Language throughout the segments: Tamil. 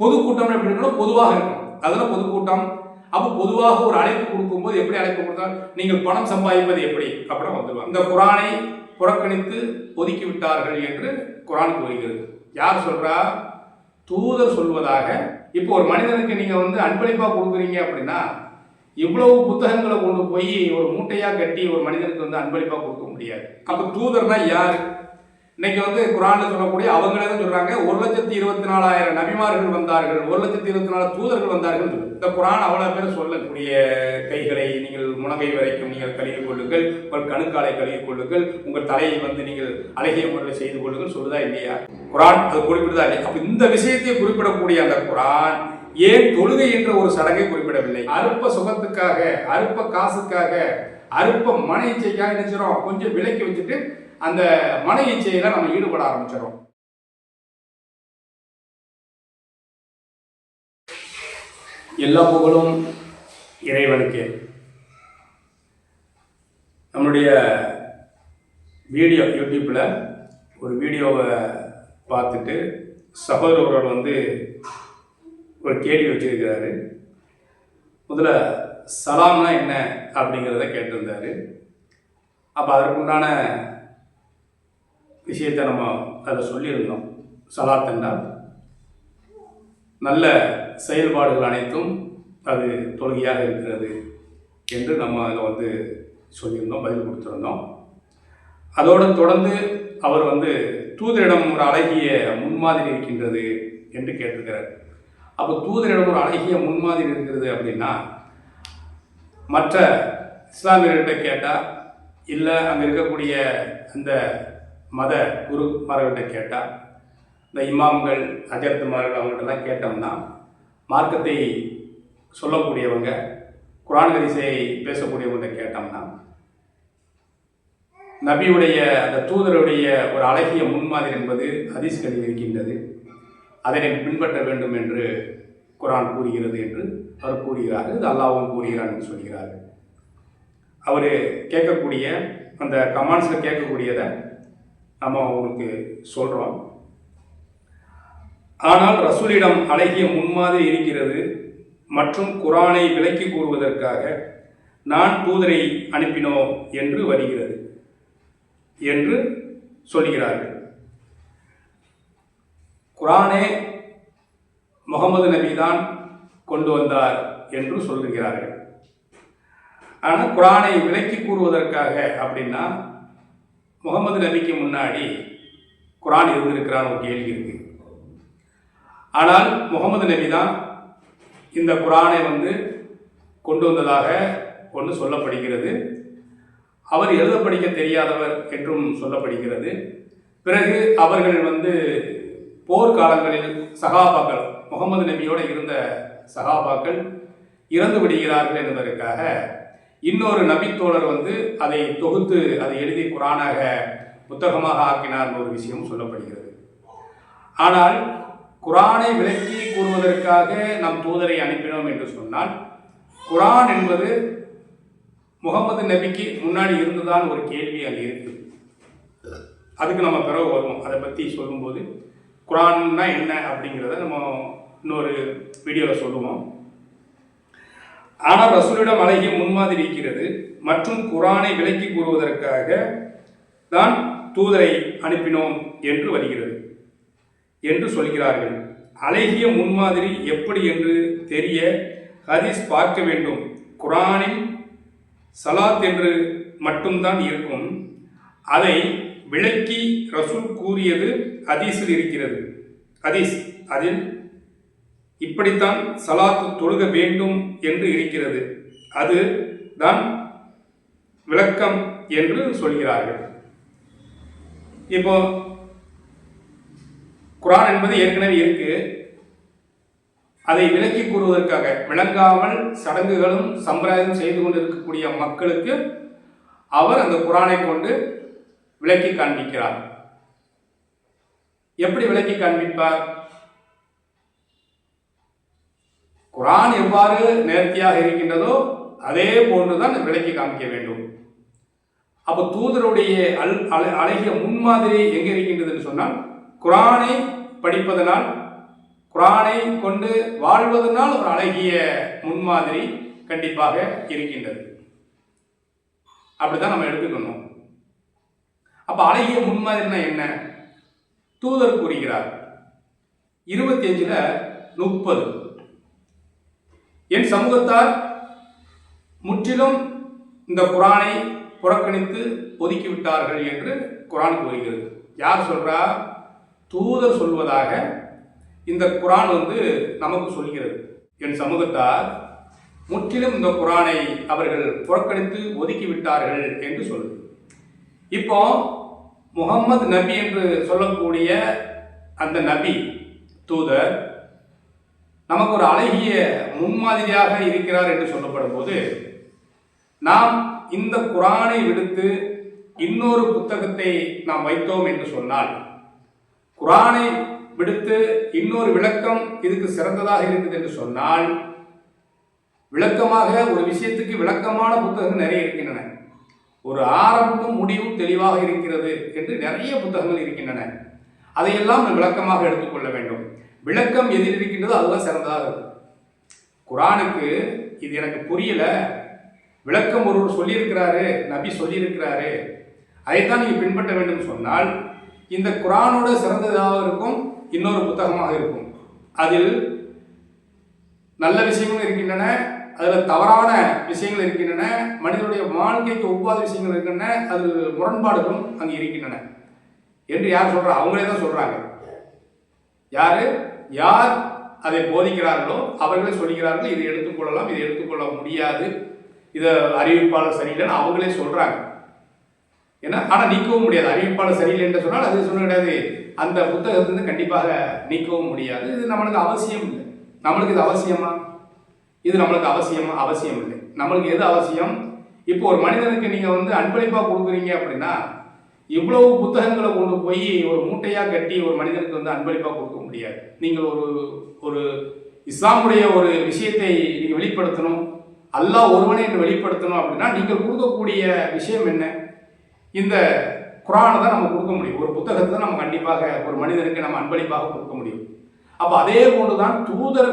பொதுக்கூட்டம் எப்படி இருக்கணும்? பொதுவாக இருக்கணும். அதெல்லாம் பொதுக்கூட்டம்? அப்போ பொதுவாக ஒரு அழைப்பு கொடுக்கும்போது எப்படி அழைப்பு கொடுத்தால் நீங்கள் பணம் சம்பாதிப்பது எப்படி? அப்படின்னு வந்துடுவாங்க இந்த குரானை புறக்கணித்து ஒதுக்கி விட்டார்கள் என்று குரான் கூறுகிறது யார் சொல்றா? தூதர் சொல்வதாக. இப்போ ஒரு மனிதனுக்கு நீங்கள் வந்து அன்பளிப்பாக கொடுக்குறீங்க அப்படின்னா இவ்வளவு புத்தகங்களை கொண்டு போய் ஒரு மூட்டையாக கட்டி ஒரு மனிதனுக்கு வந்து அன்பளிப்பாக கொடுக்க முடியாது. அப்போ தூதர்னா யார்? இன்னைக்கு வந்து குரான்ல சொல்லக்கூடிய அவங்களே தான் சொல்றாங்க ஒரு லட்சத்தி இருபத்தி நாலாயிரம் நபிமார்கள் வந்தார்கள் ஒரு லட்சத்தி இருபத்தி நாலு தூதர்கள் வந்தார்கள். இந்த குரான் அவ்வளவு பேர் சொல்லக்கூடிய கைகளை நீங்கள் முனகை வரைக்கும் நீங்கள் கழுவி கொள்ளுங்கள் உங்கள் கணுக்காலை கழுவி கொள்ளுங்கள் உங்கள் தலையை வந்து நீங்கள் அழகிய முறையில் செய்து கொள்ளுங்கள் சொல்லுதா இல்லையா? குரான் அது குறிப்பிடுதா இல்லையா? அப்ப இந்த விஷயத்தை குறிப்பிடக்கூடிய அந்த குரான் ஏன் தொழுகை என்ற ஒரு சடங்கை குறிப்பிடவில்லை? அற்ப சுகத்துக்காக அற்ப காசுக்காக அற்ப மன இச்சைக்காக நினைச்சிடும் கொஞ்சம் விலக்கி வச்சுட்டு அந்த மன இச்சையில நம்ம ஈடுபட ஆரம்பிச்சிடும் எல்லா புகழும் இறைவனுக்கு. நம்மளுடைய வீடியோ யூடியூப்பில் ஒரு வீடியோவை பார்த்துட்டு சகோதரர் வந்து ஒரு கேள்வி வச்சிருக்கிறாரு. முதல்ல சலாம்னா என்ன? அப்படிங்கிறத கேட்டிருந்தாரு. அப்போ அதற்குண்டான விஷயத்தை நம்ம அதில் சொல்லியிருந்தோம். சலாத் என்றால் நல்ல செயல்பாடுகள் அனைத்தும் அது தொழுகையாக இருக்கிறது என்று நம்ம அதில் வந்து சொல்லியிருந்தோம் பதில் கொடுத்துருந்தோம். அதோடு தொடர்ந்து அவர் வந்து தூதரிடம் ஒரு அழகிய முன்மாதிரி இருக்கின்றது என்று கேட்டிருக்கிறார். அப்போ தூதரிடம் ஒரு அழகிய முன்மாதிரி இருக்கிறது அப்படின்னா மற்ற இஸ்லாமியர்கிட்ட கேட்டால் இல்லை அங்கே இருக்கக்கூடிய அந்த மத குருமார்கிட்ட கேட்டால் இந்த இமாம்கள் அஜர்த்துமார்கள் அவங்கள்ட்டலாம் கேட்டோம்னா மார்க்கத்தை சொல்லக்கூடியவங்க குரான் வரிசையை பேசக்கூடியவங்க கேட்டோம்னா நபியுடைய அந்த தூதருடைய ஒரு அழகிய முன்மாதிரி என்பது ஹதீஸ்களில் இருக்கின்றது. அதனை பின்பற்ற வேண்டும் என்று குரான் கூறுகிறது என்று அவர் கூறுகிறார் இது அல்லாவும் கூறுகிறார் என்று சொல்கிறார் அவர் கேட்கக்கூடிய அந்த கமாண்ட்ஸில் கேட்கக்கூடியதை நம்ம அவருக்கு சொல்கிறோம் ஆனால் ரசூலிடம் அழகிய முன்மாதிரி இருக்கிறது மற்றும் குரானை விலக்கி கூறுவதற்காக நான் தூதரை அனுப்பினோம் என்று வருகிறது என்று சொல்கிறார்கள். குரானே முகமது நபி தான் கொண்டு வந்தார் என்று சொல்லுகிறார்கள். ஆனால் குரானை விலக்கி கூறுவதற்காக அப்படின்னா முகமது நபிக்கு முன்னாடி குரான் இருந்திருக்கிறான் ஒரு கேள்வி இருக்கு. ஆனால் முகமது நபி தான் இந்த குரானை வந்து கொண்டு வந்ததாக ஒன்று சொல்லப்படுகிறது. அவர் எழுத படிக்க தெரியாதவர் என்றும் சொல்லப்படுகிறது. பிறகு அவர்கள் வந்து போர்க்காலங்களில் சகாபாக்கள் முகமது நபியோடு இருந்த சகாபாக்கள் இறந்து விடுகிறார்கள் என்பதற்காக இன்னொரு நபித்தோழர் வந்து அதை தொகுத்து அதை எழுதி குரானாக புத்தகமாக ஆக்கினார் ஒரு விஷயம் சொல்லப்படுகிறது. ஆனால் குரானை விளக்கி கூறுவதற்காக நம் தூதரை அனுப்பினோம் என்று சொன்னால் குரான் என்பது முகமது நபிக்கு முன்னாடி இருந்துதான் ஒரு கேள்வி அது இருக்கு. அதுக்கு நம்ம பிறகு வருவோம். அதை பற்றி சொல்லும்போது குரான்னா என்ன அப்படிங்கிறத நம்ம இன்னொரு வீடியோவில் சொல்லுவோம். ஆனால் ரசூலிடம் அழகிய முன்மாதிரி இருக்கிறது. மற்றும் குரானை விலக்கி கூறுவதற்காக தான் தூதரை அனுப்பினோம் என்று வருகிறது. என்று சொல்கிறார்கள். அழகிய முன்மாதிரி எப்படி என்று தெரிய ஹதீஸ் பார்க்க வேண்டும். குரானில் சலாத் என்று மட்டும்தான் இருக்கும். அதை விளக்கி ரசூல் கூறியது ஹதீஸில் இருக்கிறது. ஹதீஸ் அதில் இப்படித்தான் சலாத் தொழுக வேண்டும் என்று இருக்கிறது. அது தான் விளக்கம் என்று சொல்கிறார்கள். இப்போ குரான் என்பது ஏற்கனவே இருக்கு. அதை விலக்கி கூறுவதற்காக விளங்காமல் சடங்குகளும் சம்பிரதாயம் செய்து கொண்டிருக்கக்கூடிய மக்களுக்கு அவர் அந்த குரானை கொண்டு விளக்கி காண்பிக்கிறார். எப்படி விளக்கி காண்பிப்பார்? குரான் எவ்வாறு நேர்த்தியாக இருக்கின்றதோ அதே போன்றுதான் விளக்கி காமிக்க வேண்டும். அப்போ தூதருடைய அல் அழ- அழகிய முன்மாதிரி எங்கே இருக்கின்றதுன்னு சொன்னால் குரானை படிப்பதனால் குரானை கொண்டு வாழ்வதனால் ஒரு அழகிய முன்மாதிரி கண்டிப்பாக இருக்கின்றது. அப்படிதான் நம்ம எடுத்துக்கணும். அப்ப அழகிய முன்மாதிரினா என்ன? தூதர் கூறுகிறார். இருபத்தி அஞ்சுல முப்பது. என் சமூகத்தார் முற்றிலும் இந்த குரானை புறக்கணித்து ஒதுக்கிவிட்டார்கள் என்று குரான் கூறுகிறது. யார் சொல்றா? தூதர் சொல்வதாக இந்த குரான் வந்து நமக்கு சொல்கிறது. என் சமூகத்தார் முற்றிலும் இந்த குரானை அவர்கள் புறக்கணித்து ஒதுக்கிவிட்டார்கள் என்று சொல்லுது. இப்போ முகம்மது நபி என்று சொல்லக்கூடிய அந்த நபி தூதர் நமக்கு ஒரு அழகிய முன்மாதிரியாக இருக்கிறார் என்று சொல்லப்படும் போது நாம் இந்த குரானை விடுத்து இன்னொரு புத்தகத்தை நாம் வைத்தோம் என்று சொன்னால் குரானை விடுத்து இன்னொரு விளக்கம் இதுக்கு சிறந்ததாக இருக்குது என்று சொன்னால் விளக்கமாக ஒரு விஷயத்துக்கு விளக்கமான புத்தகங்கள் நிறைய இருக்கின்றன. ஒரு ஆரம்பமும் முடிவும் தெளிவாக இருக்கிறது என்று நிறைய புத்தகங்கள் இருக்கின்றன. அதையெல்லாம் விளக்கமாக எடுத்துக்கொள்ள வேண்டும். விளக்கம் எதில் இருக்கின்றதோ அதுதான் சிறந்ததாக இருக்கும். குரானுக்கு இது எனக்கு புரியல. விளக்கம் ஒருவர் சொல்லியிருக்கிறாரு நபி சொல்லியிருக்கிறாரு. அதைத்தான் நீங்கள் பின்பற்ற வேண்டும் சொன்னால் இந்த குரானோட சிறந்ததாக இருக்கும்? இன்னொரு புத்தகமாக இருக்கும். அதில் நல்ல விஷயங்களும் இருக்கின்றன அதில் தவறான விஷயங்கள் இருக்கின்றன மனிதனுடைய வாழ்க்கைக்கு ஒவ்வாத விஷயங்கள் இருக்கின்றன அதில் முரண்பாடுகளும் அங்கே இருக்கின்றன. என்று யார் சொல்கிறா அவங்களே தான் சொல்கிறாங்க யார்? யார் அதை போதிக்கிறார்களோ அவர்களே சொல்கிறார்கள் இதை எடுத்துக்கொள்ளலாம் இதை எடுத்துக்கொள்ள முடியாது. இதை அறிவிப்பாளர் சரியில்லைன்னு அவங்களே சொல்கிறாங்க ஏன்னா ஆனால் நீக்கவும் முடியாது. அறிவிப்பாளர் சரியில்லை என்று சொன்னால் அது சொல்ல கிடையாது. அந்த புத்தகத்திலிருந்து கண்டிப்பாக நீக்கவும் முடியாது. இது நம்மளுக்கு அவசியம் இல்லை. நம்மளுக்கு இது அவசியமா? இது நம்மளுக்கு அவசியமா? அவசியம் இல்லை. நம்மளுக்கு எது அவசியம்? இப்போ ஒரு மனிதனுக்கு நீங்கள் வந்து அன்பளிப்பாக கொடுக்குறீங்க அப்படின்னா இவ்வளவு புத்தகங்களை கொண்டு போய் ஒரு மூட்டையாக கட்டி ஒரு மனிதனுக்கு வந்து அன்பளிப்பாக கொடுக்க முடியாது. நீங்கள் ஒரு ஒரு இஸ்லாமுடைய ஒரு விஷயத்தை நீங்கள் வெளிப்படுத்தணும் அல்லாஹ் ஒருவனை என்று வெளிப்படுத்தணும் அப்படின்னா நீங்கள் கொடுக்கக்கூடிய விஷயம் என்ன? இந்த குரானை தான் நம்ம கொடுக்க முடியும். ஒரு புத்தகத்தை தான் நம்ம கண்டிப்பாக ஒரு மனிதனுக்கு நம்ம அன்பளிப்பாக கொடுக்க முடியும். அப்போ அதே போன்று தான் தூதர்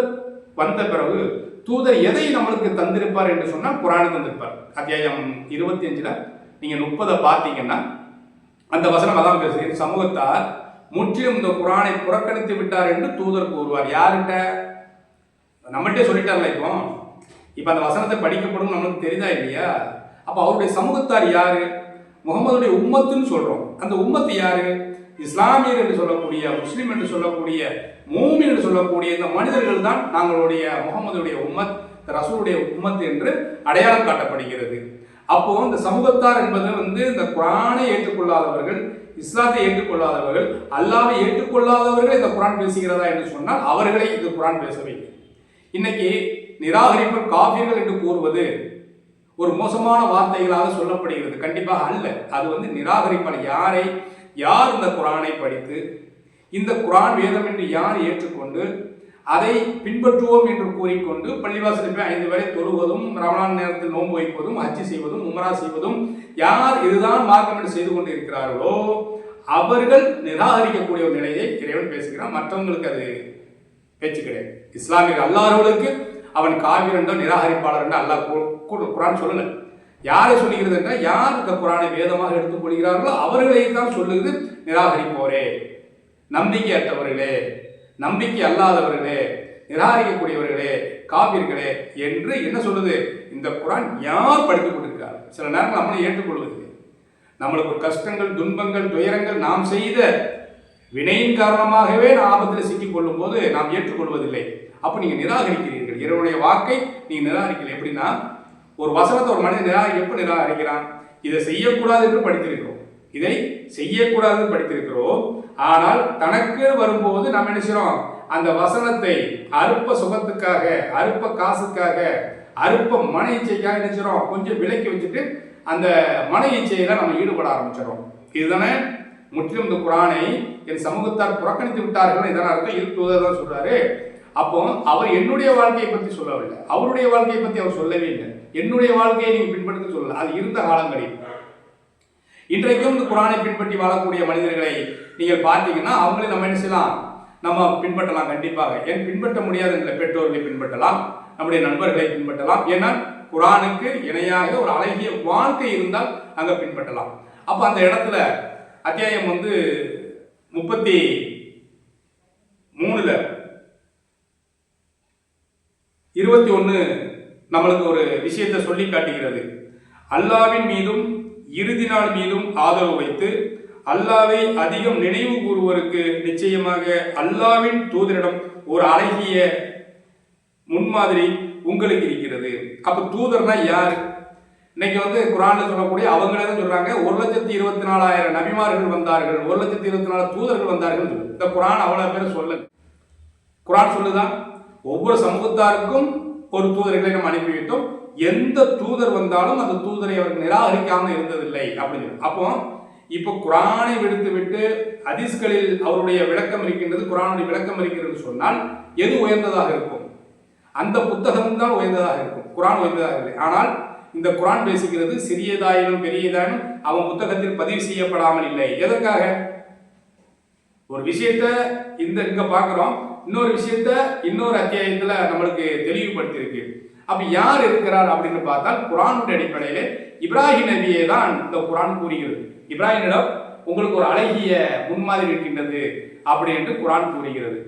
வந்த பிறகு தூதர் எதை நம்மளுக்கு தந்திருப்பார் என்று சொன்னால் குரானை தந்திருப்பார். அத்தியாயம் இருபத்தி அஞ்சில் நீங்கள் முப்பதை பார்த்தீங்கன்னா அந்த வசனம் அதான் பேசுகிறேன் சமூகத்தார் முற்றிலும் இந்த குரானை புறக்கணித்து விட்டார் என்று தூதர் கூறுவார். யார்கிட்ட? நம்மகிட்டே சொல்லிட்டார்ல இப்போ. இப்போ அந்த வசனத்தை படிக்கப்படும் நம்மளுக்கு தெரியுதா இல்லையா? அப்போ அவருடைய சமூகத்தார் யாரு? முகமதுடைய உம்மத்துன்னு சொல்கிறோம் அந்த உம்மத்து யாரு? இஸ்லாமியர் என்று சொல்லக்கூடிய முஸ்லீம் என்று சொல்லக்கூடிய மூமின் என்று சொல்லக்கூடிய இந்த மனிதர்கள் தான் நாங்களுடைய முகமதுடைய உம்மத் இந்த ரசூலுடைய உம்மத் என்று அடையாளம் காட்டப்படுகிறது. அப்போ இந்த சமூகத்தார் என்பது வந்து இந்த குரானை ஏற்றுக்கொள்ளாதவர்கள் இஸ்லாத்தை ஏற்றுக்கொள்ளாதவர்கள் அல்லாவை ஏற்றுக்கொள்ளாதவர்கள் இந்த குரான் பேசுகிறதா என்று சொன்னால் அவர்களை இந்த குரான் பேச வைக்கும் இன்னைக்கு நிராகரிப்பு காவியர்கள் என்று கூறுவது ஒரு மோசமான வார்த்தைகளாக சொல்லப்படுகிறது. கண்டிப்பாக அல்ல. அது வந்து நிராகரிப்பால் யாரை? யார் இந்த குரானை படித்து இந்த குரான் வேதம் என்று யார் ஏற்றுக்கொண்டு அதை பின்பற்றுவோம் என்று கூறிக்கொண்டு பள்ளிவாசலில் போய் ஐந்து வரை தொழுவதும் ரமணான் நேரத்தில் நோன்பு வைப்பதும் அச்சு செய்வதும் உமரா செய்வதும் யார் இதுதான் மார்க்கம் என்று செய்து கொண்டு இருக்கிறார்களோ அவர்கள் நிராகரிக்கக்கூடிய ஒரு நிலையை இறைவன் பேசுகிறான். மற்றவங்களுக்கு அது பேச்சு கிடையாது. இஸ்லாமியர் அல்லாதவர்களுக்கு அவன் காவிரண்டோ நிராகரிப்பாளர் என்றோ அல்லாஹ் குரான் சொல்லலை. யாரை சொல்லுகிறது என்றால் யார் இந்த குரானை வேதமாக எடுத்துக்கொள்கிறார்களோ அவர்களை தான் சொல்லுகிறது நிராகரிப்போரே. நம்பிக்கையற்றவர்களே. நம்பிக்கை அல்லாதவர்களே நிராகரிக்கக்கூடியவர்களே காப்பீர்களே என்று என்ன சொல்லுது? இந்த குரான் யார் படித்துக் கொண்டிருக்கிறார்? சில நேரங்கள் நம்மளை ஏற்றுக்கொள்வதில்லை. நம்மளுக்கு ஒரு கஷ்டங்கள் துன்பங்கள் துயரங்கள் நாம் செய்த வினையின் காரணமாகவே நாம் ஆபத்தில் சிக்கிக் கொள்ளும் போது நாம் ஏற்றுக்கொள்வதில்லை. அப்போ நீங்கள் நிராகரிக்கிறீர்கள். இறைவனுடைய வாக்கை நீங்கள் நிராகரிக்கல. எப்படின்னா ஒரு வசனத்தை ஒரு மனிதன் நிராகரி எப்போ நிராகரிக்கிறான்? இதை செய்யக்கூடாது என்று படித்திருக்கிறோம். இதை செய்யக்கூடாது படித்திருக்கிறோம். ஆனால் தனக்கு வரும்போது நம்ம என்ன செய்றோம் அந்த வசனத்தை அற்ப சுகத்துக்காக அற்ப காசுக்காக அற்ப மன இச்சைக்காக என்ன கொஞ்சம் விலக்கி வச்சுட்டு அந்த மன இச்சையில நம்ம ஈடுபட ஆரம்பிச்சிடறோம். இதுதானே? முற்றிலும் இந்த குரானை என் சமூகத்தார் புறக்கணித்து விட்டார்கள் இதான அர்த்தம். இது சொல்றாரு. அப்போ அவர் என்னுடைய வாழ்க்கையை பற்றி சொல்லவில்லை. அவருடைய வாழ்க்கையை பற்றி அவர் சொல்லவே இல்லை. என்னுடைய வாழ்க்கையை நீங்க பின்பற்றி சொல்லல. அது இருந்த காலங்களில். இன்றைக்கும் இந்த குரானை பின்பற்றி வாழக்கூடிய மனிதர்களை நீங்கள் பார்த்தீங்கன்னா அவங்களே நம்ம என்ன செய்யலாம்? நம்ம பின்பற்றலாம் கண்டிப்பாக. ஏன் பின்பற்ற முடியாத இல்லை பெற்றோர்களை பின்பற்றலாம் நம்முடைய நண்பர்களை பின்பற்றலாம். ஏன்னா குரானுக்கு இணையாக ஒரு அழகிய வாழ்க்கை இருந்தால் அங்கே பின்பற்றலாம். அப்போ அந்த இடத்துல அத்தியாயம் வந்து முப்பத்தி மூணுல இருபத்தி ஒன்று நம்மளுக்கு ஒரு விஷயத்தை சொல்லி காட்டுகிறது. அல்லாவின் மீதும் இறுதி நாள் மீதும் ஆதரவு வைத்து அல்லாவை அதிகம் நினைவு கூறுவோருக்கு நிச்சயமாக அல்லாவின் தூதரிடம் ஒரு அழகிய முன்மாதிரி உங்களுக்கு இருக்கிறது. அப்ப தூதர்னா யார்? இன்னைக்கு வந்து குரான்ல சொல்லக்கூடிய அவங்களே தான் சொல்றாங்க ஒரு லட்சத்தி இருபத்தி நாலாயிரம் நபிமார்கள் வந்தார்கள் ஒரு லட்சத்தி இருபத்தி நாலு தூதர்கள் வந்தார்கள். இந்த குரான் அவ்வளவு பேர் சொல்லு குரான் சொல்லுதான் ஒவ்வொரு சமூகத்தாருக்கும் ஒரு தூதர்களை நம்ம அனுப்பிவிட்டோம். எந்த தூதர் வந்தாலும் அந்த தூதரை அவர் நிராகரிக்காமல் இருந்ததில்லை அப்படின்னு. அப்போ இப்போ குரானை விடுத்து விட்டு ஹதீஸ்களில் அவருடைய விளக்கம் இருக்கின்றது குரானுடைய விளக்கம் இருக்கிறது சொன்னால் எது உயர்ந்ததாக இருக்கும்? அந்த புத்தகம் தான் உயர்ந்ததாக இருக்கும். குரான் உயர்ந்ததாக இல்லை. ஆனால் இந்த குரான் பேசுகிறது சிறியதாயினும் பெரியதாயினும் அவன் புத்தகத்தில் பதிவு செய்யப்படாமல் இல்லை. எதற்காக? ஒரு விஷயத்த இந்த இங்க பார்க்குறோம். இன்னொரு விஷயத்த இன்னொரு அத்தியாயத்துல நம்மளுக்கு தெளிவுபடுத்தியிருக்கு. அப்ப யார் இருக்கிறார் அப்படின்னு பார்த்தால் குரானுடைய அடிப்படையிலே இப்ராஹிம் நபியே தான் இந்த குரான் கூறுகிறது. இப்ராஹிமிடம் உங்களுக்கு ஒரு அழகிய முன்மாதிரி இருக்கின்றது அப்படி என்று குரான் கூறுகிறது.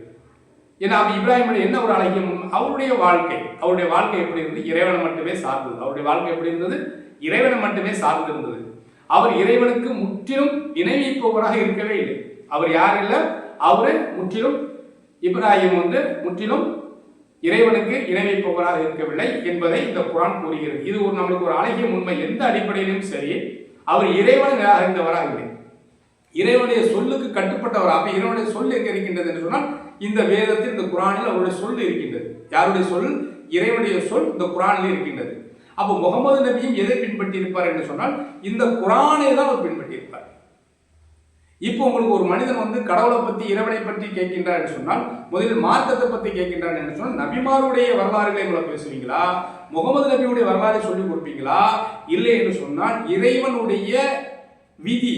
ஏன்னா அப்ப இப்ராஹிமுடைய என்ன ஒரு அழகிய அவருடைய வாழ்க்கை. அவருடைய வாழ்க்கை எப்படி இருந்தது? இறைவனை மட்டுமே சார்ந்தது. அவருடைய வாழ்க்கை எப்படி இருந்தது? இறைவனை மட்டுமே சார்ந்து இருந்தது. அவர் இறைவனுக்கு முற்றிலும் இணைவிப்பவராக இருக்கவே இல்லை. அவர் யார் இல்லை? அவரு முற்றிலும் இப்ராஹிம் வந்து முற்றிலும் இறைவனுக்கு இணை வைப்பவராக இருக்கவில்லை என்பதை இந்த குரான் கூறுகிறது. இது ஒரு நம்மளுக்கு ஒரு அழகிய உண்மை. எந்த அடிப்படையிலும் சரி அவர் இறைவனை அறிந்தவராக இல்லை இறைவனுடைய சொல்லுக்கு கட்டுப்பட்டவராக இறைவனுடைய சொல் எங்க இருக்கின்றது என்று சொன்னால் இந்த வேதத்தில் இந்த குரானில் அவருடைய சொல் இருக்கின்றது. யாருடைய சொல்? இறைவனுடைய சொல் இந்த குரானில் இருக்கின்றது. அப்போ முகமது நபியும் எதை பின்பற்றி இருப்பார் என்று சொன்னால் இந்த குரானை தான் அவர் பின்பற்றி இருப்பார் இப்போ உங்களுக்கு ஒரு மனிதன் வந்து கடவுளை பற்றி இறைவனை பற்றி கேட்கின்றார் என்று சொன்னால் முதலில் மார்க்கத்தை பற்றி கேட்கின்றான் என்று சொன்னால் நபிமாருடைய வரலாறுகளை உங்களை பேசுவீங்களா? முகமது நபியுடைய வரலாறை சொல்லி கொடுப்பீங்களா? இல்லை என்று சொன்னால் இறைவனுடைய விதி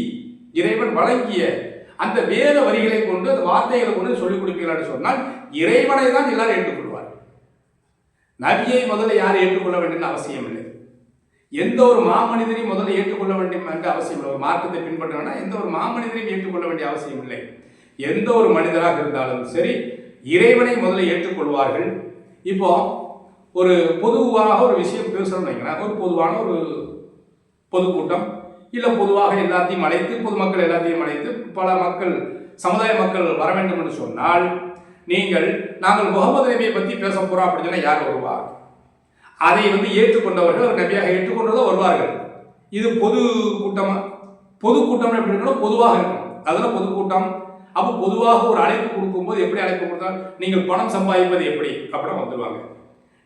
இறைவன் வழங்கிய அந்த வேத வரிகளை கொண்டு அந்த வார்த்தைகளை கொண்டு சொல்லிக் கொடுப்பீங்களான்னு சொன்னால் இறைவனை தான் எல்லாரும் ஏற்றுக்கொள்வார் நபியை முதல்ல யார் ஏற்றுக்கொள்ள வேண்டும் அவசியம் இல்லை. எந்த ஒரு மாமனிதரையும் முதல்ல ஏற்றுக்கொள்ள வேண்டும் என்ற அவசியம் இல்லை. ஒரு மார்க்கத்தை பின்பற்றணும்னா எந்த ஒரு மாமனிதரையும் ஏற்றுக்கொள்ள வேண்டிய அவசியம் இல்லை. எந்த ஒரு மனிதராக இருந்தாலும் சரி இறைவனை முதல்ல ஏற்றுக்கொள்வார்கள். இப்போ ஒரு பொதுவாக ஒரு விஷயம் பேசணும்னு வைங்களேன். ஒரு பொதுவான ஒரு பொதுக்கூட்டம் இல்லை பொதுவாக எல்லாத்தையும் அழைத்து பொதுமக்கள் எல்லாத்தையும் அழைத்து பல மக்கள் சமுதாய மக்கள் வர வேண்டும் என்று சொன்னால் நீங்கள் நாங்கள் முகமது நபியை பற்றி பேச போகிறோம் அப்படின்னு சொன்னால் யார் வருவார்? அதை வந்து ஏற்றுக்கொண்டவர்கள் அவர் நபியாக ஏற்றுக்கொண்டதோ வருவார்கள். இது பொது கூட்டமாக பொது கூட்டம் எப்படி இருக்கணும்? பொதுவாக இருக்கணும். அதெல்லாம் பொதுக்கூட்டம் அப்போ பொதுவாக ஒரு அழைப்பு கொடுக்கும்போது எப்படி அழைப்பு கொடுத்தா நீங்கள் பணம் சம்பாதிப்பது எப்படி? அப்படின்னு வந்துடுவாங்க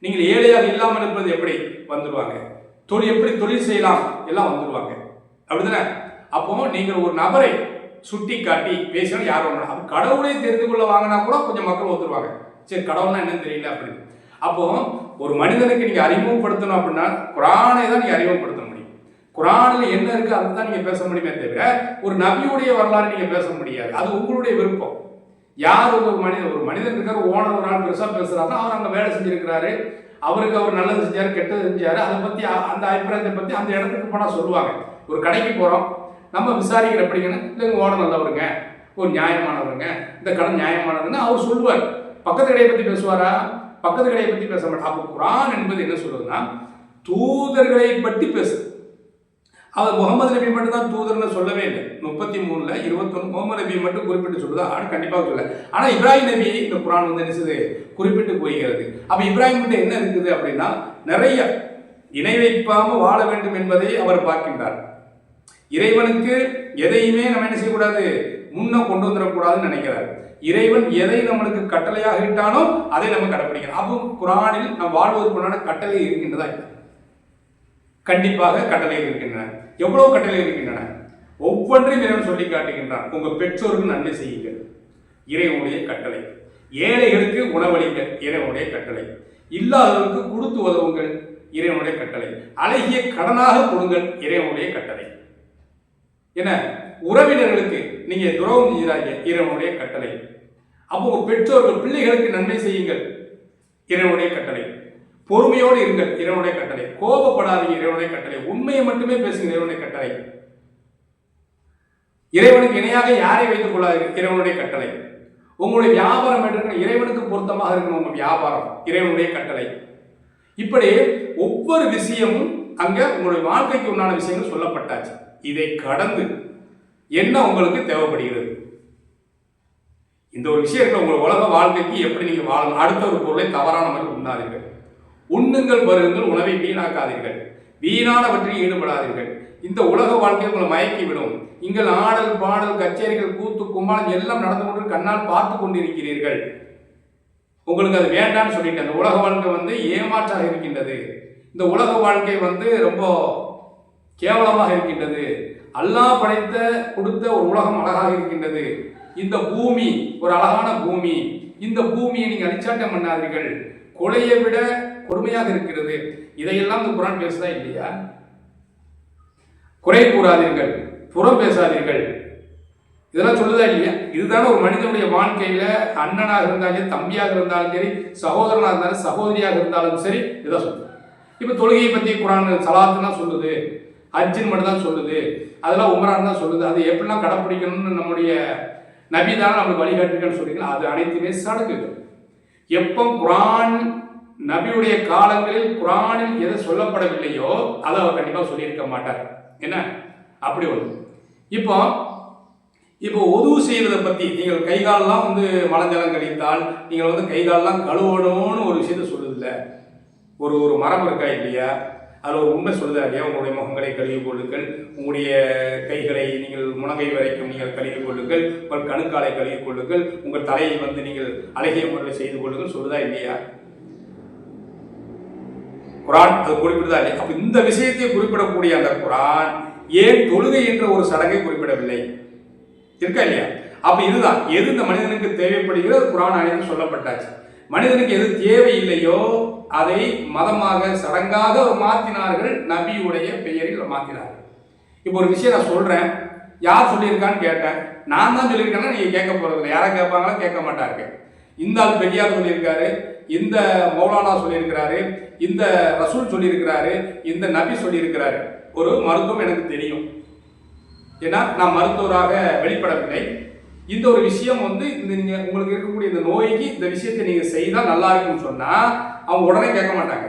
நீங்கள் ஏழையாக இல்லாமல் இருப்பது எப்படி? வந்துடுவாங்க தொழில் எப்படி தொழில் செய்யலாம்? எல்லாம் வந்துடுவாங்க அப்படிதானே? அப்போ நீங்கள் ஒரு நபரை சுட்டி காட்டி பேசினா யாரும் அப்போ கடவுளை தெரிந்து கொள்ள வாங்கினா கூட கொஞ்சம் மக்கள் ஒத்துருவாங்க சரி கடவுள்னா என்னன்னு தெரியல அப்படின்னு. அப்போ ஒரு மனிதனுக்கு நீங்க அறிமுகப்படுத்தணும் அப்படின்னா குரானை தான் நீங்க அறிமுகப்படுத்த முடியும். குரானில் என்ன இருக்கு அதை தான் நீங்க பேச முடியுமே தவிர ஒரு நபியுடைய வரலாறு நீங்க பேச முடியாது. அது உங்களுடைய விருப்பம். யார் ஒரு மனிதன் ஒரு மனிதன் இருக்கார் ஓனர் ஒரு ஆள் பெருசாக பேசுறாருன்னா அவர் அங்கே வேலை செஞ்சிருக்கிறாரு. அவருக்கு அவர் நல்லது செஞ்சார் கெட்டது செஞ்சார். அதை பற்றி அந்த அபிப்பிராயத்தை பற்றி அந்த இடத்துக்கு போனால் சொல்லுவாங்க. ஒரு கடைக்கு போகிறோம் நம்ம விசாரிக்கிற எப்படிங்கன்னா இல்லைங்க ஓனர் நல்லவருங்க. ஒரு நியாயமானவருங்க. இந்த கடன் நியாயமானதுன்னு அவர் சொல்லுவார். பக்கத்து கடையை பற்றி பேசுவாரா? பக்கத்து கடையை பற்றி பேச மாட்டார் அப்போ குரான் என்பது என்ன சொல்லுதுன்னா தூதர்களை பற்றி பேசு. அவர் முகமது நபி மட்டும் தான் தூதர்னு சொல்லவே இல்லை. முப்பத்தி மூணுல இருபத்தொன்னு முகமது நபி மட்டும் குறிப்பிட்டு சொல்லுதா? ஆனால் கண்டிப்பாக சொல்ல ஆனால் இப்ராஹிம் நபியை இந்த குரான் வந்து என்ன குறிப்பிட்டு போகிறது அப்போ இப்ராஹிம் கிட்ட என்ன இருக்குது அப்படின்னா நிறைய இணை வைப்பாம வாழ வேண்டும் என்பதை அவர் பார்க்கின்றார். இறைவனுக்கு எதையுமே நம்ம என்ன செய்யக்கூடாது? முன்ன கொண்டு வந்துடக்கூடாதுன்னு நினைக்கிறார். இறைவன் எதை நம்மளுக்கு கட்டளையாக இட்டானோ அதை நம்ம கடைப்பிடிக்கணும். அப்போ குரானில் நம் வாழ்வதற்குண்டான கட்டளை இருக்கின்றதா கண்டிப்பாக கட்டளை இருக்கின்றன. எவ்வளவு கட்டளை இருக்கின்றன? ஒவ்வொன்றையும் இறைவன் சொல்லி காட்டுகின்றான். உங்க பெற்றோருக்கு நன்மை செய்யுங்கள். இறைவனுடைய கட்டளை. ஏழைகளுக்கு உணவளிக்க இறைவனுடைய கட்டளை. இல்லாதவர்களுக்கு கொடுத்து உதவுங்கள். இறைவனுடைய கட்டளை. அழகிய கடனாக கொடுங்கள். இறைவனுடைய கட்டளை. என்ன? உறவினர்களுக்கு நீங்க துரோகம் செய்கிறாங்க இறைவனுடைய கட்டளை. அப்போ உங்க பெற்றோர்கள் பிள்ளைகளுக்கு நன்மை செய்யுங்கள் இறைவனுடைய கட்டளை. பொறுமையோடு இருங்கள் இறைவனுடைய கட்டளை. கோபப்படாதீங்க இறைவனுடைய கட்டளை. உண்மையை மட்டுமே பேசுங்க இறைவனுடைய கட்டளை. இறைவனுக்கு இணையாக யாரை வைத்துக் கொள்ளாதீர்கள் இறைவனுடைய கட்டளை. உங்களுடைய வியாபாரம் என்று இறைவனுக்கு பொருத்தமாக இருக்கணும் உங்க வியாபாரம். இறைவனுடைய கட்டளை. இப்படி ஒவ்வொரு விஷயமும் அங்க உங்களுடைய வாழ்க்கைக்கு உண்டான விஷயங்கள் சொல்லப்பட்டாச்சு. இதை கடந்து என்ன உங்களுக்கு தேவைப்படுகிறது? இந்த ஒரு விஷயத்தில் உங்கள் உலக வாழ்க்கைக்கு எப்படி நீங்கள் வாழணும்? அடுத்த ஒரு பொருளை தவறான முறையில் உண்ணாதீர்கள். உண்ணுங்கள் பருகுங்கள் உணவை வீணாக்காதீர்கள். வீணானவற்றில் ஈடுபடாதீர்கள். இந்த உலக வாழ்க்கை உங்களை மயக்கி விடும். ஆடல் பாடல் கச்சேரிகள் கூத்து கும்மாளம் எல்லாம் நடந்து கொண்டு கண்ணால் பார்த்து கொண்டிருக்கிறீர்கள். உங்களுக்கு அது வேண்டாம்னு சொல்லிட்டு அந்த உலக வாழ்க்கை வந்து ஏமாற்றாக இருக்கின்றது. இந்த உலக வாழ்க்கை வந்து ரொம்ப கேவலமாக இருக்கின்றது. அல்லாஹ் படைத்த கொடுத்த ஒரு உலகம் அழகாக இருக்கின்றது. இந்த பூமி ஒரு அழகான பூமி. இந்த பூமியை நீங்க அடிச்சாட்டம் பண்ணாதீர்கள். கொலையை விட கொடுமையாக இருக்கிறது. இதையெல்லாம் இந்த குரான் பேசுதா இல்லையா? குறை கூறாதீர்கள். புறம் பேசாதீர்கள். இதெல்லாம் சொல்லுதா இல்லையா? இதுதானே ஒரு மனிதனுடைய வாழ்க்கையில அண்ணனாக இருந்தாலும் சரி தம்பியாக இருந்தாலும் சரி சகோதரனாக இருந்தாலும் சகோதரியாக இருந்தாலும் சரி இதான் சொல்லுது. இப்போ தொழுகையை பற்றி குரான் சலாத்துனா சொல்லுது. அர்ஜுன் மட்டும் தான் சொல்லுது. அதெல்லாம் உமரான் தான் சொல்லுது. அது எப்படிலாம் கடைப்பிடிக்கணும்னு நம்முடைய நபி தான் நம்மளுக்கு வழிகாட்டுங்கன்னு சொல்றீங்களா? அது அனைத்துமே சடங்குகள். எப்போ குரான் நபியுடைய காலங்களில் குரானில் எது சொல்லப்படவில்லையோ அதை அவர் கண்டிப்பாக சொல்லியிருக்க மாட்டார். என்ன? அப்படி ஒன்று இப்போ இப்போ உதவு செய்வதை பற்றி நீங்கள் கை காலெல்லாம் வந்து மலஞ்சலம் கழித்தால் நீங்கள் வந்து கை காலெல்லாம் கழுவணும்னு ஒரு விஷயத்த சொல்லுதில்ல ஒரு ஒரு மரம் இருக்கா இல்லையா? அதில் ஒரு உண்மை சொல்லுதா இல்லையா உங்களுடைய முகங்களை கழுவி கொள்ளுங்கள். உங்களுடைய கைகளை நீங்கள் முனகை வரைக்கும் நீங்கள் கழுவி கொள்ளுங்கள். உங்கள் கணுக்காலை கழுவி கொள்ளுங்கள். உங்கள் தலையை வந்து நீங்கள் அழகிய முறையில் செய்து கொள்ளுங்கள். சொல்லுதா இல்லையா? குரான் அது குறிப்பிடுதா இல்லையா? அப்போ இந்த விஷயத்தை குறிப்பிடக்கூடிய அந்த குரான் ஏன் தொழுகை என்ற ஒரு சடங்கை குறிப்பிடவில்லை? இருக்கா இல்லையா? அப்ப இதுதான். எது இந்த மனிதனுக்கு தேவைப்படுகிறது குரான் அனைத்து சொல்லப்பட்டாச்சு. மனிதனுக்கு எது தேவையில்லையோ அதை மதமாக சடங்காக மாற்றினார்கள் நபியுடைய பெயரில் மாற்றினார்கள் இப்போ ஒரு விஷயம் நான் சொல்கிறேன் யார் சொல்லியிருக்கான்னு கேட்டேன். நான் தான் சொல்லியிருக்கேன்னா நீங்கள் கேட்க போகிறதில்ல யாரை கேட்பாங்களோ? கேட்க மாட்டாங்க இந்த ஆள் பெரியார் சொல்லியிருக்காரு இந்த மௌலானா சொல்லியிருக்கிறாரு இந்த ரசூல் சொல்லியிருக்கிறாரு இந்த நபி சொல்லியிருக்கிறாரு. ஒரு மருத்துவம் எனக்கு தெரியும். ஏன்னா நான் மருத்துவராக வெளிப்படவில்லை. இந்த ஒரு விஷயம் வந்து இந்த நீங்க உங்களுக்கு இருக்கக்கூடிய இந்த நோய்க்கு இந்த விஷயத்தை நீங்க செய்தால் நல்லா இருக்கும்னு சொன்னா அவங்க உடனே கேட்க மாட்டாங்க.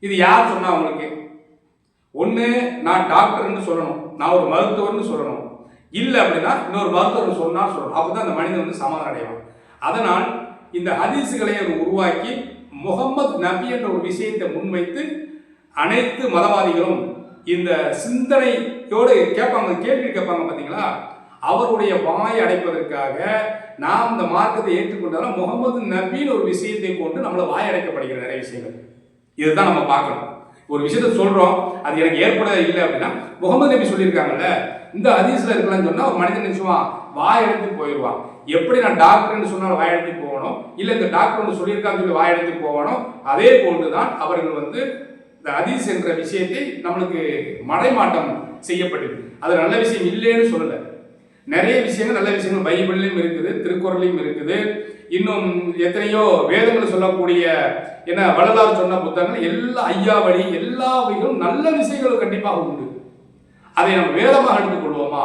இது யார் சொன்னா அவங்களுக்கு? ஒன்று நான் டாக்டர்னு சொல்லணும். நான் ஒரு மருத்துவர்னு சொல்லணும். இல்லை அப்படின்னா இன்னொரு மருத்துவர் சொன்னா சொல்லணும். அப்பதான் அந்த மனிதன் வந்து சமாதானம் அடைவான். அதனால் இந்த ஹதீஸுகளை அவர் உருவாக்கி முகமது நபி என்ற ஒரு விஷயத்தை முன்வைத்து அனைத்து மதவாதிகளும் இந்த சிந்தனையோடு கேட்பாங்க கேள்வி கேட்பாங்க பார்த்தீங்களா அவருடைய வாயை அடைப்பதற்காக நாம் இந்த மார்க்கத்தை ஏற்றுக்கொண்டாலும் முகமது நபின்னு ஒரு விஷயத்தை கொண்டு நம்மளை வாய் அடைக்கப்படுகிற நிறைய விஷயங்கள். இதுதான் நம்ம பார்க்கணும். ஒரு விஷயத்த சொல்றோம் அது எனக்கு ஏற்பட இல்லை அப்படின்னா முகமது நபி சொல்லியிருக்காங்கல்ல இந்த அதிசல இருக்கலாம்னு சொன்னா ஒரு மனிதன் நினைச்சுவான் வாய் எடுத்து போயிடுவான். எப்படி நான் டாக்டர்னு சொன்னால் வாய் எடுத்து போகணும்? இல்லை இந்த டாக்டர் ஒன்று சொல்லியிருக்கான்னு சொல்லி வாய் எடுத்து போகணும்? அதே போன்றுதான் அவர்கள் வந்து இந்த ஹதீஸ் என்ற விஷயத்தை நம்மளுக்கு மடைமாட்டம் செய்யப்பட்டது. அது நல்ல விஷயம் இல்லைன்னு சொல்லலை. நிறைய விஷயங்கள் நல்ல விஷயங்கள் பைபிள்லையும் இருக்குது திருக்குறளையும் இருக்குது. இன்னும் எத்தனையோ வேதங்கள் சொல்லக்கூடிய என்ன வள்ளலார் சொன்ன புத்தகங்கள் எல்லா ஐயா வழி எல்லா வகையிலும் நல்ல விஷயங்கள் கண்டிப்பாக உண்டு. அதை நம்ம வேதமாக எடுத்துக்கொள்வோமா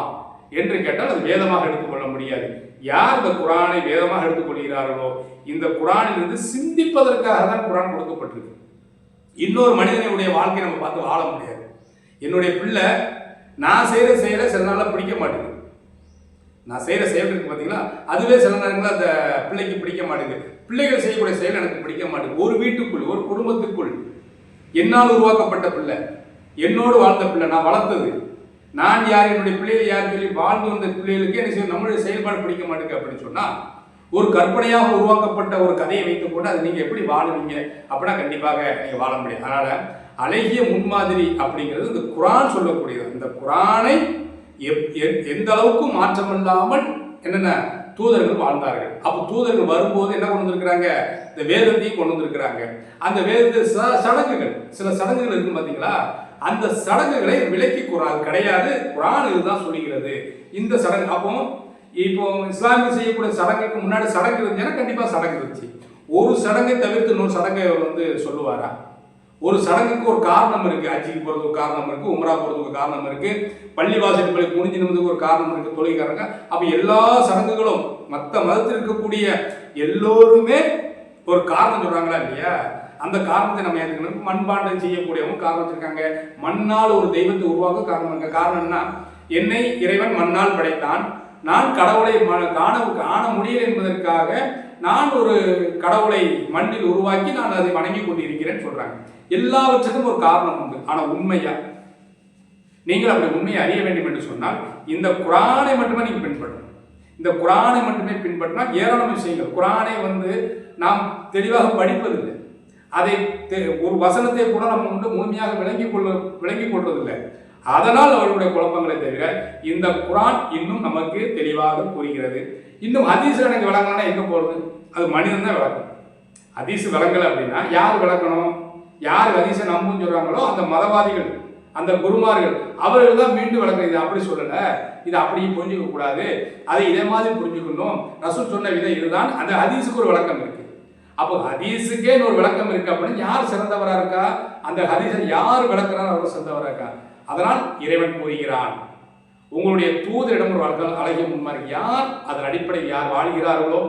என்று கேட்டால் அது வேதமாக எடுத்துக்கொள்ள முடியாது. யார் இந்த குரானை வேதமாக எடுத்துக்கொள்கிறார்களோ இந்த குரானிலிருந்து சிந்திப்பதற்காக தான் குரான் கொடுக்கப்பட்டிருக்கு. இன்னொரு மனிதனுடைய வாழ்க்கையை நம்ம பார்த்து வாழ முடியாது. என்னுடைய பிள்ளை நான் செய்கிற செயலை சில நாளாக பிடிக்க மாட்டேங்குது. நான் செய்கிற செயல் இருக்குது பார்த்தீங்களா அதுவே சில நேரங்களில் அந்த பிள்ளைக்கு பிடிக்க மாட்டேங்குது பிள்ளைகள் செய்யக்கூடிய செயல் எனக்கு பிடிக்க மாட்டேங்குது ஒரு வீட்டுக்குள் ஒரு குடும்பத்துக்குள் என்னால் உருவாக்கப்பட்ட பிள்ளை என்னோடு வாழ்ந்த பிள்ளை நான் வளர்த்தது. நான் யார் என்னுடைய பிள்ளைகள் யார் சொல்லி வாழ்ந்து வந்த பிள்ளைகளுக்கு என்ன செய்யும்? நம்மளுடைய செயல்பாடு பிடிக்க மாட்டேங்குது அப்படின்னு சொன்னால் ஒரு கற்பனையாக உருவாக்கப்பட்ட ஒரு கதையை வைத்து கூட அதை நீங்கள் எப்படி வாழுவீங்க? அப்படின்னா கண்டிப்பாக நீங்கள் வாழ முடியும் அதனால் அழகிய முன்மாதிரி அப்படிங்கிறது இந்த குரான் சொல்லக்கூடியது. இந்த குரானை எந்த அளவுக்கு மாற்றமில்லாமல் என்னென்ன தூதர்கள் வாழ்ந்தார்கள். அப்போ தூதர்கள் வரும்போது என்ன கொண்டு வந்திருக்கிறாங்க? இந்த வேதத்தையும் கொண்டு வந்திருக்கிறாங்க. அந்த வேதத்தை சில சடங்குகள் சில சடங்குகள் இருக்கு பார்த்தீங்களா அந்த சடங்குகளை விலக்கி குரான் கிடையாது. குரான் இதுதான் சொல்லுகிறது இந்த சடங்கு அப்போ இப்போ இஸ்லாமிய செய்யக்கூடிய சடங்குக்கு முன்னாடி சடங்கு இருந்துச்சுன்னா கண்டிப்பாக சடங்கு இருந்துச்சு. ஒரு சடங்கை தவிர்த்து இன்னொரு சடங்கை வந்து சொல்லுவாரா? ஒரு சடங்குக்கு ஒரு காரணம் இருக்கு அஜிக்கு போறதுக்கு ஒரு காரணம் இருக்கு உமரா போறதுக்கு ஒரு காரணம் இருக்கு பள்ளி வாசல்களை குனிஞ்சு நிமிடத்துக்கு ஒரு காரணம் இருக்கு தொழில்காரங்க. அப்ப எல்லா சடங்குகளும் மற்ற மதத்தில் இருக்கக்கூடிய எல்லோருமே ஒரு காரணம் சொல்றாங்களா இல்லையா? அந்த காரணத்தை நம்ம ஏற்றுக்கணும் மண்பாண்டம் செய்யக்கூடியவங்க காரணம் வச்சிருக்காங்க. மண்ணால் ஒரு தெய்வத்தை உருவாக்க காரணம் இருக்க. காரணம் என்ன? என்னை இறைவன் மண்ணால் படைத்தான். நான் கடவுளை ம- காண காண முடியல என்பதற்காக நான் ஒரு கடவுளை மண்ணில் உருவாக்கி நான் அதை வணங்கி கொண்டிருக்கிறேன் சொல்றாங்க. எல்லாவற்றுக்கும் ஒரு காரணம் உண்டு. ஆனால் உண்மையா? நீங்கள் அப்படி உண்மையை அறிய வேண்டும் என்று சொன்னால் இந்த குரானை மட்டுமே நீங்கள் பின்பற்றணும். இந்த குரானை மட்டுமே பின்பற்றினால் ஏராளம் விஷயங்கள். குரானை வந்து நாம் தெளிவாக படிப்பதில்லை. அதை தெ- ஒரு வசனத்தை கூட நம்ம வந்து முழுமையாக விளங்கி கொள்ள விளங்கி கொள்வதில்லை அதனால் அவர்களுடைய குழப்பங்களை தவிர இந்த குரான் இன்னும் நமக்கு தெளிவாக கூறுகிறது இன்னும் ஹதீஸ் எனக்கு விளங்கணும்னா எங்கே போகிறது அது மனிதன் தான் விளக்கணும் ஹதீஸ் விளங்கலை அப்படின்னா யார் விளக்கணும்? யார் ஹதீஸை நம்புன்னு சொல்றாங்களோ அந்த மதவாதிகள் அந்த குருமார்கள் அவர்கள் தான் மீண்டும் விளக்கம் இது அப்படி சொல்லல. இதை அப்படியே புரிஞ்சுக்க கூடாது. அதை இதே மாதிரி புரிஞ்சுக்கணும். ரசூல் சொன்ன விதம் இதுதான். அந்த ஹதீஸுக்கு ஒரு விளக்கம் இருக்கு. அப்போ ஹதீஸுக்கே ஒரு விளக்கம் இருக்கு அப்படின்னு யார் சிறந்தவரா இருக்கா? அந்த ஹதீஸை யார் விளக்குறாரு? அவர் சிறந்தவரா இருக்கா? அதனால் இறைவன் கூறுகிறான். உங்களுடைய தூதரிடம் ஒரு வழக்கம் அழகிய முன்மாரி யார்? அதன் அடிப்படையில் யார் வாழ்கிறார்களோ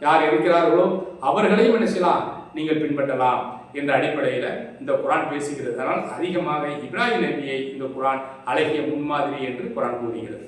யார் இருக்கிறார்களோ அவர்களையும் என்ன செய்யலாம்? நீங்கள் பின்பற்றலாம். என்ற அடிப்படையில் இந்த குரான் பேசுகிறது அதனால் அதிகமாக இப்ராஹிம் நபியை இந்த குரான் அழகிய முன்மாதிரி என்று குரான் கூறுகிறது.